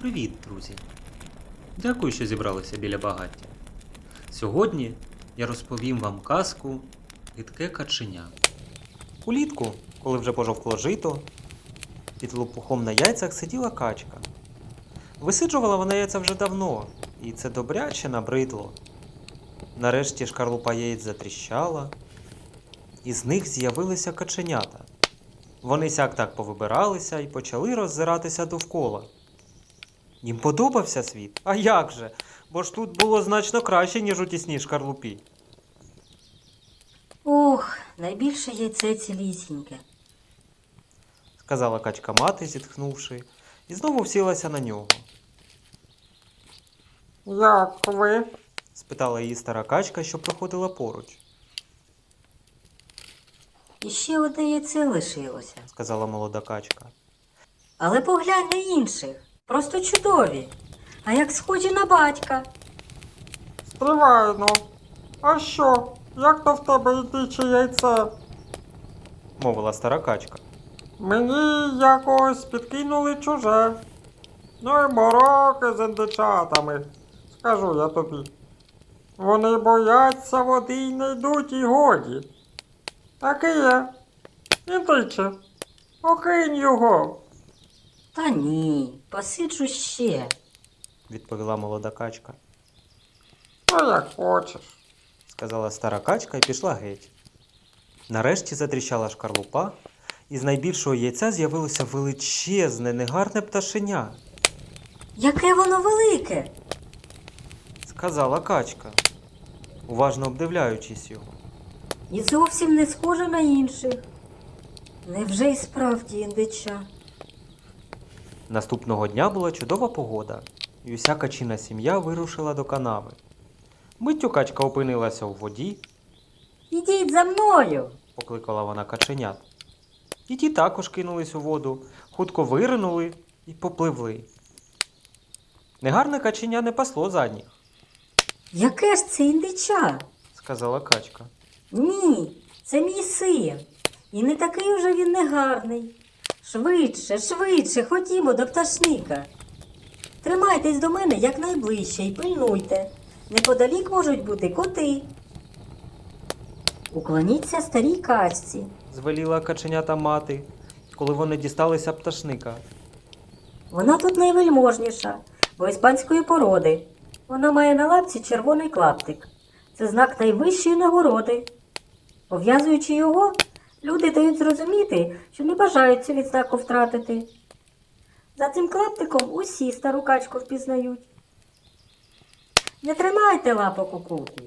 Привіт, друзі! Дякую, що зібралися біля багаття. Сьогодні я розповім вам казку Гидке каченя. Улітку, коли вже пожовкло жито, під лопухом на яйцях сиділа качка. Висиджувала вона яйця вже давно, і це добряче набридло. Нарешті шкарлупа яєць затріщала, і з них з'явилися каченята. Вони сяк так повибиралися і почали роззиратися довкола. Їм подобався світ? А як же? Бо ж тут було значно краще, ніж у тісній шкарлупі. Ох, найбільше яйце цілісіньке. сказала качка мати, зітхнувши, і знову всілася на нього. Як ви? спитала її стара качка, що проходила поруч, І ще одне яйце лишилося. сказала молода качка. Але поглянь на інших. Просто чудові. А як схожі на батька. Стривай, ну. А що? Як то в тебе йтиче яйце? мовила стара качка. Мені якось підкинули чуже. Ну і мороки з індичатами. Скажу я тобі. Вони бояться води й не йдуть і годі. Так і є. Індиче, окинь його. Та ні, посиджу ще. відповіла молода качка, Ну як хочеш. сказала стара качка і пішла геть. Нарешті затріщала шкарлупа, і з найбільшого яйця з'явилося величезне, негарне пташеня, Яке воно велике. сказала качка, уважно обдивляючись його. І зовсім не схоже на інших. Невже й справді індича? Наступного дня була чудова погода, і уся качина сім'я вирушила до канави. Миттю качка опинилася у воді, Ідіть за мною. покликала вона каченят. І ті також кинулись у воду, хутко виринули і попливли. Негарне каченя не пасло задніх, Яке ж це індича? сказала качка. Ні, це мій син. І не такий уже він негарний. Швидше, швидше, ходімо до пташника. Тримайтесь до мене якнайближче і пильнуйте. Неподалік можуть бути коти. Уклоніться старій качці. Звеліла каченята мати, коли вони дісталися пташника. Вона тут найвельможніша, бо іспанської породи. Вона має на лапці червоний клаптик. Це знак найвищої нагороди. Пов'язуючи його, люди дають зрозуміти, що не бажають цю відзнаку втратити. За цим клаптиком усі стару качку впізнають. Не тримайте лапок у купі.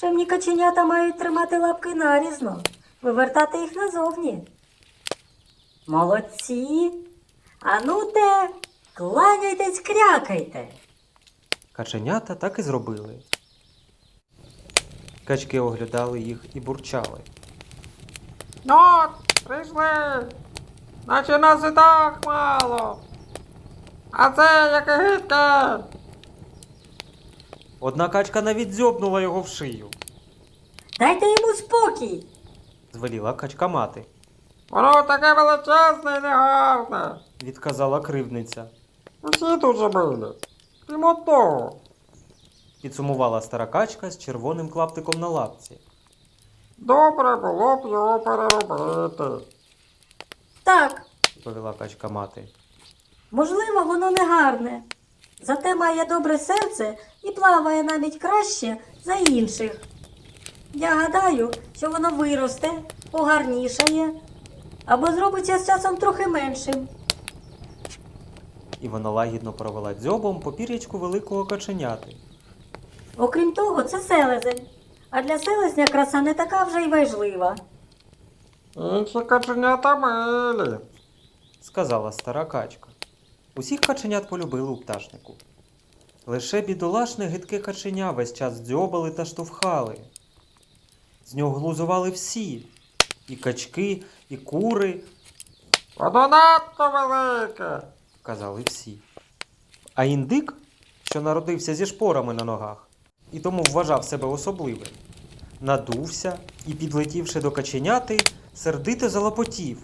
Чемні каченята мають тримати лапки нарізно, вивертати їх назовні. Молодці! А ну те, кланяйтесь, крякайте. Каченята так і зробили. Качки оглядали їх і бурчали. Ну, от, прийшли. Наче нас і так мало. А це яке гидке. Одна качка навіть дзьобнула його в шию, Дайте йому спокій. звеліла качка мати, Воно таке величезне і негарне. відказала кривниця. Усі тут же були. Крім одного. Підсумувала стара качка з червоним клаптиком на лапці. Добре було б його переробити. Так, відповіла качка мати. можливо, воно не гарне. Зате має добре серце і плаває навіть краще за інших. Я гадаю, що воно виросте, погарнішає або зробиться з часом трохи меншим. І вона лагідно провела дзьобом по пір'ячку великого каченяти. Окрім того, це селезень. А для селезня краса не така вже й важлива. Інші каченята милі. сказала стара качка. Усіх каченят полюбили у пташнику. Лише бідолашне гидке каченя весь час дзьобали та штовхали. З нього глузували всі і качки, і кури, Воно надто велике. казали всі. А індик, що народився зі шпорами на ногах, і тому вважав себе особливим, надувся і, підлетівши до каченяти, сердито залопотів.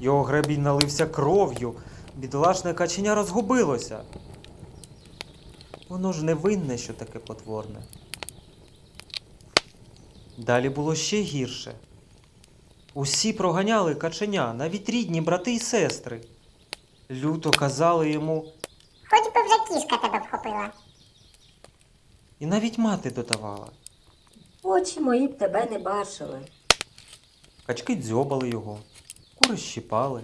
Його гребінь налився кров'ю, Бідолашне каченя розгубилося. Воно ж не винне, що таке потворне. Далі було ще гірше. Усі проганяли каченя, навіть рідні брати і сестри. Люто казали йому, Хоч би вже кішка тебе вхопила. І навіть мати додавала. Очі мої б тебе не бачили. Качки дзьобали його, кури щіпали.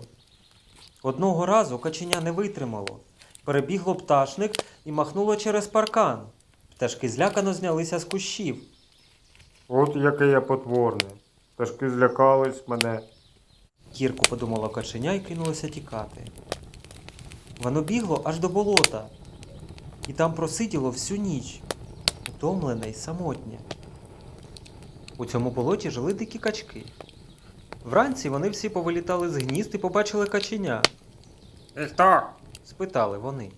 Одного разу каченя не витримало. Перебігло пташник і махнуло через паркан. Пташки злякано знялися з кущів. От яке я потворне. Пташки злякались мене. Кірко подумало каченя і кинулося тікати. Воно бігло аж до болота, і там просиділо всю ніч, утомлене й самотнє. У цьому болоті жили дикі качки. Вранці вони всі повилітали з гнізд і побачили каченя. І хто? спитали вони.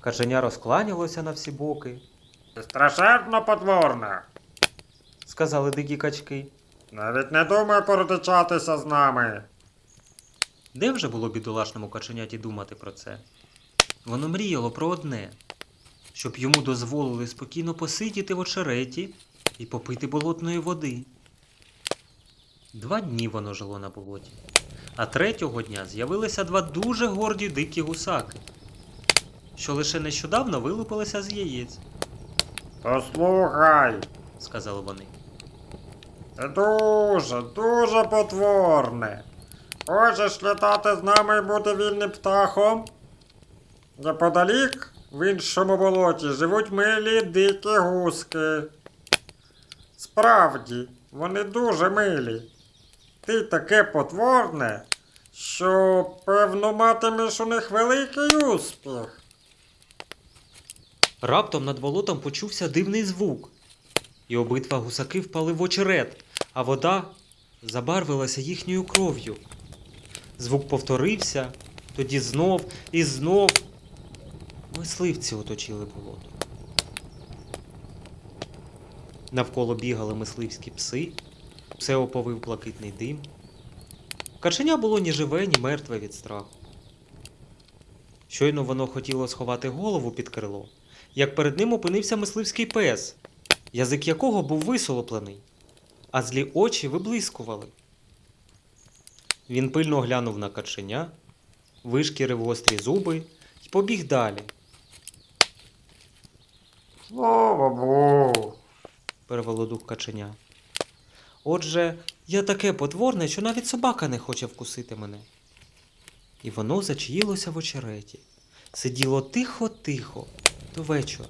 Каченя розкланялося на всі боки, страшенно потворне. сказали дикі качки. Навіть не думай породичатися з нами. Де вже було бідолашному каченяті думати про це? Воно мріяло про одне, щоб йому дозволили спокійно посидіти в очереті і попити болотної води. Два дні воно жило на болоті, а третього дня з'явилися два дуже горді дикі гусаки, що лише нещодавно вилупилися з яєць, Послухай, сказали вони. ти дуже, дуже потворне. Хочеш літати з нами і бути вільним птахом? Неподалік, в іншому болоті, живуть милі дикі гуски. Справді, вони дуже милі. Ти таке потворне, що, певно, матимеш у них великий успіх. Раптом над болотом почувся дивний звук, і обидва гусаки впали в очерет, а вода забарвилася їхньою кров'ю. Звук повторився, тоді знов і знов. Мисливці оточили болото. Навколо бігали мисливські пси, все оповив блакитний дим. Каченя було ні живе, ні мертве від страху. Щойно воно хотіло сховати голову під крило, як перед ним опинився мисливський пес, язик якого був висолоплений, а злі очі виблискували. Він пильно глянув на каченя, вишкірив гострі зуби і побіг далі, Слава Богу. перевело дух каченя. Отже, я таке потворне, що навіть собака не хоче вкусити мене. І воно зачаїлося в очереті, сиділо тихо-тихо до вечора.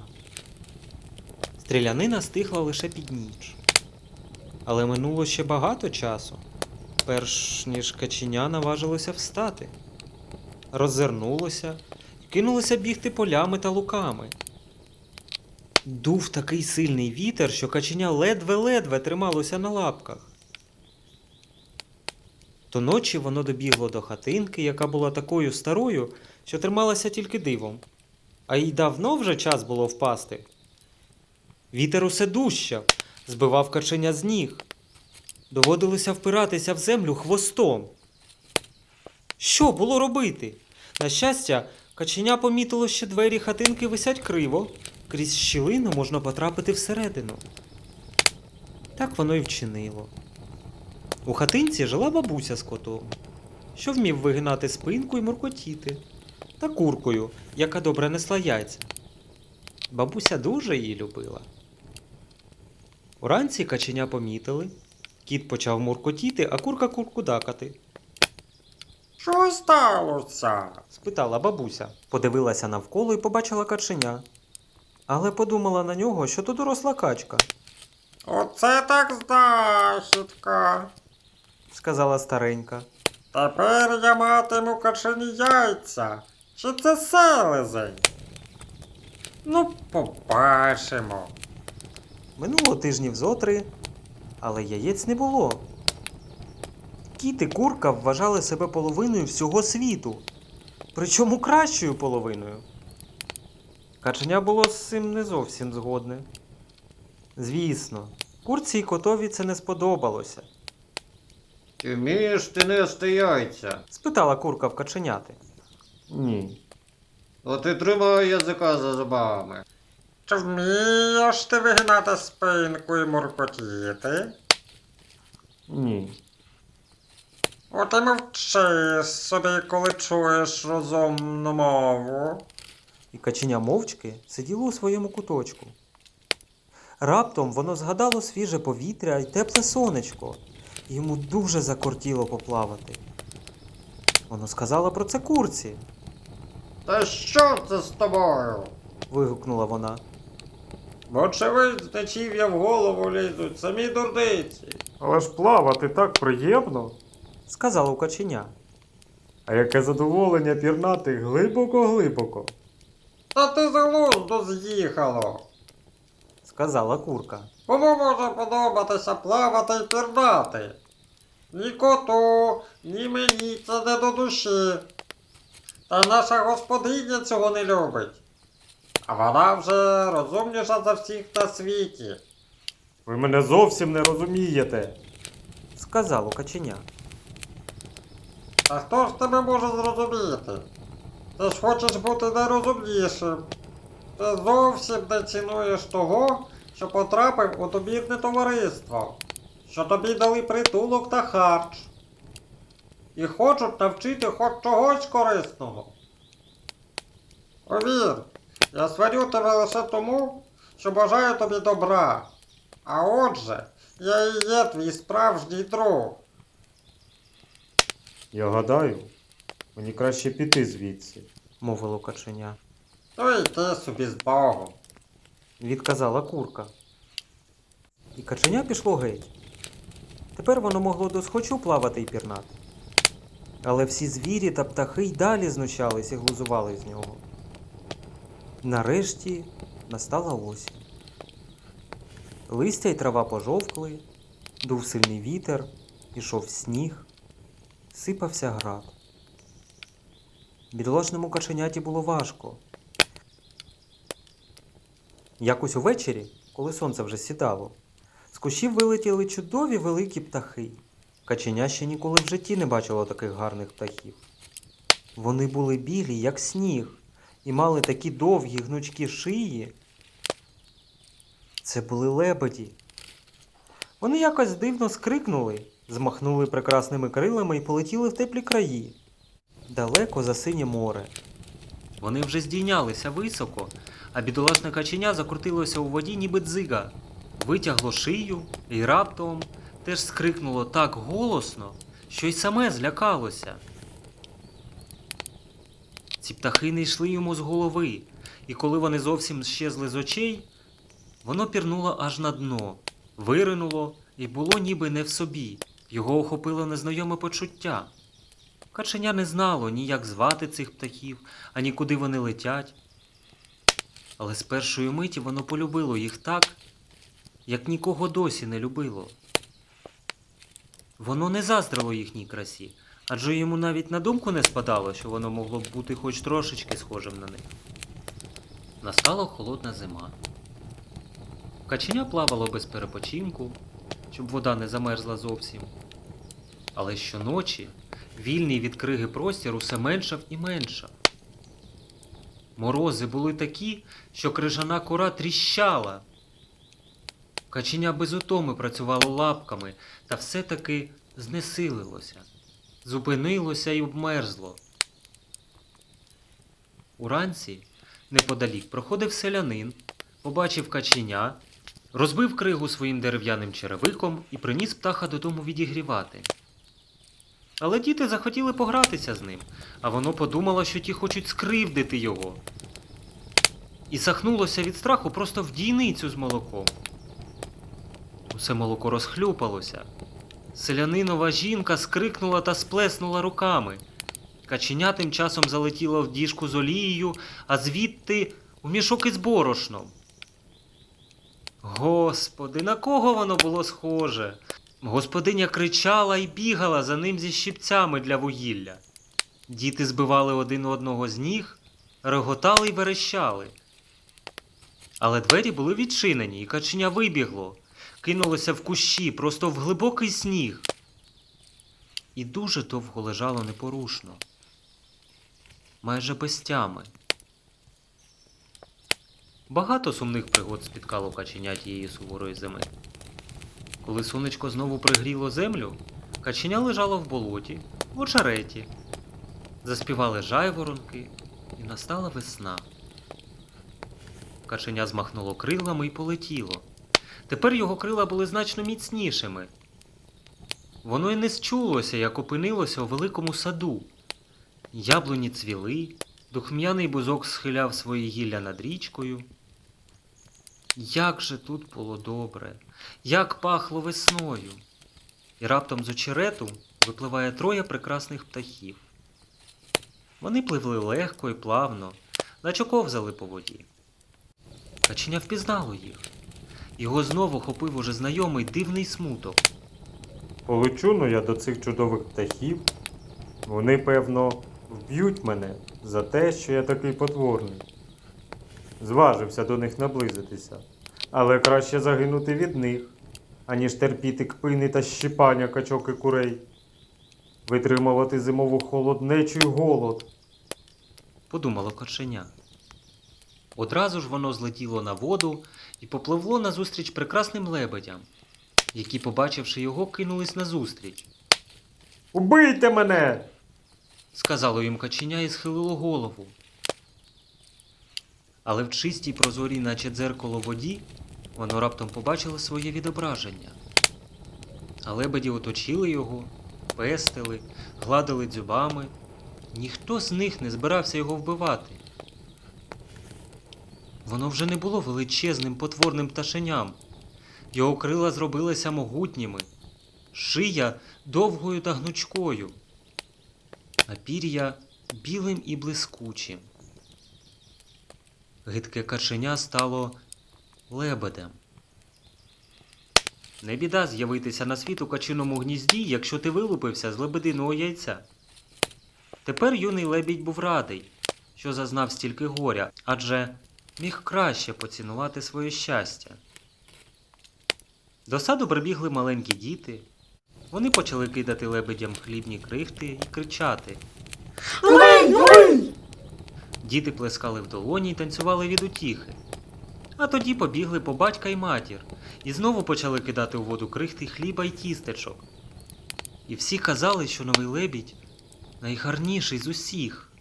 Стрілянина стихла лише під ніч. Але минуло ще багато часу, перш ніж каченя наважилося встати. Роззирнулося кинулося бігти полями та луками. Дув такий сильний вітер, що каченя ледве-ледве трималося на лапках. То ночі воно добігло до хатинки, яка була такою старою, що трималася тільки дивом, а їй давно вже час було впасти. Вітер усе дужчав, збивав каченя з ніг. Доводилося впиратися в землю хвостом. Що було робити? На щастя, каченя помітило, що двері хатинки висять криво, крізь щілину можна потрапити всередину. Так воно й вчинило. У хатинці жила бабуся з котом, що вмів вигинати спинку і муркотіти, та куркою, яка добре несла яйця. Бабуся дуже її любила. Уранці каченя помітили, кіт почав муркотіти, а курка куркудакати. Що сталося? спитала бабуся. Подивилася навколо і побачила каченя. Але подумала на нього, що то доросла качка, Оце так знахідка. сказала старенька. Тепер я матиму качені яйця. Чи це селезень? Ну, побачимо. Минуло тижнів зо три, але яєць не було. Кіт і курка вважали себе половиною всього світу, причому кращою половиною. Каченя було з цим не зовсім згодне. Звісно, курці й котові це не сподобалося, Чи вмієш ти нести яйця? спитала курка в каченяти. Ні. От і тримай язика за зубами. Чи вмієш ти вигинати спинку і муркотіти? Ні. От і мовчи собі, коли чуєш розумну мову. І каченя мовчки сиділо у своєму куточку. Раптом воно згадало свіже повітря і тепле сонечко. і Йому дуже закортіло поплавати. Воно сказало про це курці, Та що це з тобою? вигукнула вона. Вочевидь, з течів'я в голову лізуть самі дурниці. Але ж плавати так приємно. Сказала у каченя. А яке задоволення пірнати глибоко-глибоко. Та ти з глузду з'їхало. Сказала курка. Кому може подобатися плавати і пірнати? Ні коту, ні мені це не до душі. Та наша господиня цього не любить. А вона вже розумніша за всіх на світі. Ви мене зовсім не розумієте. Сказало каченя. А хто ж тебе може зрозуміти? Ти ж хочеш бути найрозумнішим. Ти зовсім не цінуєш того, що потрапив у добірне товариство, що тобі дали притулок та харч. І хочуть навчити хоч чогось корисного. Повір, я сварю тебе лише тому, що бажаю тобі добра. А отже, я і є твій справжній друг. Я гадаю, мені краще піти звідси. мовило каченя. То йди собі з Богом. Відказала курка. І каченя пішло геть. Тепер воно могло досхочу плавати і пірнати. Але всі звірі та птахи й далі знущались і глузували з нього. Нарешті настала осінь. Листя й трава пожовкли, дув сильний вітер, пішов сніг, сипався град. Бідолашному каченяті було важко. Якось увечері, коли сонце вже сідало, з кущів вилетіли чудові великі птахи. Каченя ще ніколи в житті не бачило таких гарних птахів. Вони були білі, як сніг, і мали такі довгі гнучкі шиї. Це були лебеді. Вони якось дивно скрикнули, змахнули прекрасними крилами і полетіли в теплі краї, далеко за синє море. Вони вже здійнялися високо, а бідолашне каченя закрутилося у воді, ніби дзига, витягло шию і раптом теж скрикнуло так голосно, що й саме злякалося. Ці птахи не йшли йому з голови, і коли вони зовсім щезли з очей, воно пірнуло аж на дно, виринуло і було ніби не в собі. Його охопило незнайоме почуття. Каченя не знало ні як звати цих птахів, ані куди вони летять. Але з першої миті воно полюбило їх так, як нікого досі не любило. Воно не заздрило їхній красі, адже йому навіть на думку не спадало, що воно могло б бути хоч трошечки схожим на них. Настала холодна зима. Каченя плавало без перепочинку, щоб вода не замерзла зовсім. Але щоночі вільний від криги простір усе меншав і меншав. Морози були такі, що крижана кора тріщала. Каченя без утоми працювало лапками та все-таки знесилилося, зупинилося і обмерзло. Уранці, неподалік, проходив селянин, побачив каченя, розбив кригу своїм дерев'яним черевиком і приніс птаха додому відігрівати. Але діти захотіли погратися з ним, а воно подумало, що ті хочуть скривдити його. І сахнулося від страху просто в дійницю з молоком. Усе молоко розхлюпалося. Селянинова жінка скрикнула та сплеснула руками. Каченя тим часом залетіло в діжку з олією, а звідти у мішок із борошном. Господи, на кого воно було схоже? Господиня кричала і бігала за ним зі щипцями для вугілля. Діти збивали один одного з ніг, реготали й верещали. Але двері були відчинені, і каченя вибігло, кинулося в кущі, просто в глибокий сніг. І дуже довго лежало непорушно. майже без тями. Багато сумних пригод спіткало каченя тієї суворої зими. Коли сонечко знову пригріло землю, каченя лежало в болоті, в очереті. Заспівали жайворонки, і настала весна. Каченя змахнуло крилами і полетіло. Тепер його крила були значно міцнішими. Воно й не счулося, як опинилося у великому саду. Яблуні цвіли, духм'яний бузок схиляв свої гілля над річкою. Як же тут було добре, як пахло весною. І раптом з очерету випливає троє прекрасних птахів. Вони пливли легко і плавно, наче ковзали по воді. Каченя впізнало їх. Його знову хопив уже знайомий дивний смуток. Полечу ну я до цих чудових птахів. Вони, певно, вб'ють мене за те, що я такий потворний. Зважився до них наблизитися, але краще загинути від них, аніж терпіти кпини та щипання качок і курей, витримувати зимову холоднечу й голод. подумало кошеня. Одразу ж воно злетіло на воду і попливло назустріч прекрасним лебедям, які, побачивши його, кинулись назустріч. Убийте мене! Сказало їм каченя і схилило голову. Але в чистій прозорій, наче дзеркало воді, воно раптом побачило своє відображення. А лебеді оточили його, пестили, гладили дзюбами. Ніхто з них не збирався його вбивати. Воно вже не було величезним потворним пташеням. Його крила зробилися могутніми, шия довгою та гнучкою а пір'я білим і блискучим. Гидке каченя стало лебедем. Не біда з'явитися на світ у качиному гнізді, якщо ти вилупився з лебединого яйця. Тепер юний лебідь був радий, що зазнав стільки горя, адже міг краще поцінувати своє щастя. До саду прибігли маленькі діти. Вони почали кидати лебедям хлібні крихти і кричати. Лей, лей! Діти плескали в долоні й танцювали від утіхи. А тоді побігли по батька й матір і знову почали кидати у воду крихти хліба й тістечок. І всі казали, що новий лебідь найгарніший з усіх.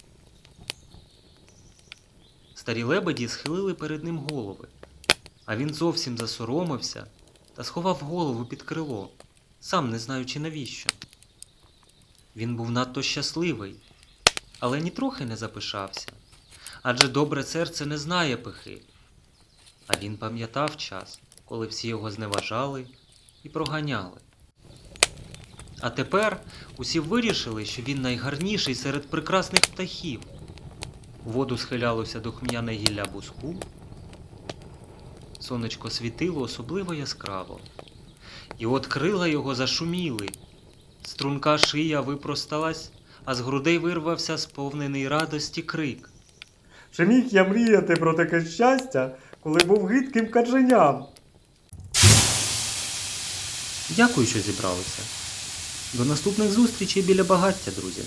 Старі лебеді схилили перед ним голови, а він зовсім засоромився та сховав голову під крило, сам не знаючи навіщо. Він був надто щасливий, але нітрохи не запишався, адже добре серце не знає пихи. А він пам'ятав час, коли всі його зневажали і проганяли. А тепер усі вирішили, що він найгарніший серед прекрасних птахів. Воду схилялося духм'яне гілля буску. Сонечко світило особливо яскраво. І от крила його зашуміли. Струнка шия випросталась, а з грудей вирвався сповнений радості крик. Чи міг я мріяти про таке щастя, коли був гидким каченям? Дякую, що зібралися. До наступних зустрічей біля багаття, друзі.